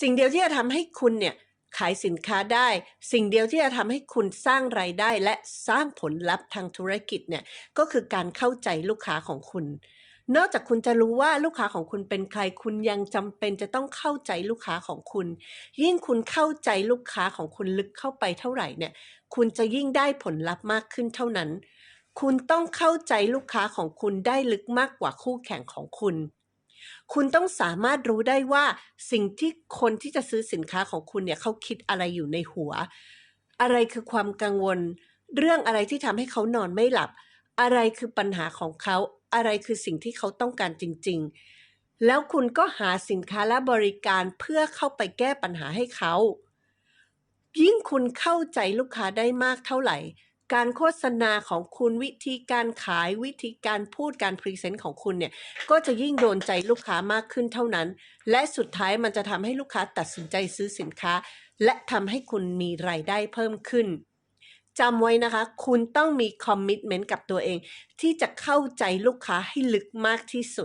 สิ่งเดียวที่จะทำให้คุณเนี่ยขายสินค้าได้ สิ่งเดียวที่จะทำให้คุณสร้างรายได้ และสร้างผลลัพธ์ทางธุรกิจเนี่ยก็คือการเข้าใจลูกค้าของคุณ นอกจากคุณจะรู้ว่าลูกค้าของคุณเป็นใคร คุณยังจำเป็นจะต้องเข้าใจลูกค้าของคุณ ยิ่งคุณเข้าใจลูกค้าของคุณลึกเข้าไปเท่าไหร่เนี่ย คุณจะยิ่งได้ผลลัพธ์มากขึ้นเท่านั้น คุณต้องเข้าใจลูกค้าของคุณได้ลึกมากกว่าคู่แข่งของคุณ คุณต้องสามารถรู้ได้ว่าสิ่งที่คนที่จะซื้อสินค้าของคุณเนี่ยเขาคิดอะไรอยู่ในหัว อะไรคือความกังวล เรื่องอะไรที่ทำให้เขานอนไม่หลับ อะไรคือปัญหาของเขา อะไรคือสิ่งที่เขาต้องการจริง ๆ แล้วคุณก็หาสินค้าและบริการเพื่อเข้าไปแก้ปัญหาให้เขา ยิ่งคุณเข้าใจลูกค้าได้มากเท่าไหร่ การโฆษณาของคุณวิธีการขายวิธีการพูดการพรีเซนต์ของคุณเนี่ย ก็จะยิ่งโดนใจลูกค้ามากขึ้นเท่านั้น และสุดท้ายมันจะทำให้ลูกค้าตัดสินใจซื้อสินค้า และทำให้คุณมีรายได้เพิ่มขึ้นจำไว้นะคะ คุณต้องมีคอมมิ t เมนต์กับตัวเอง ที่จะเข้าใจลูกค้าให้ลึกมากที่สุด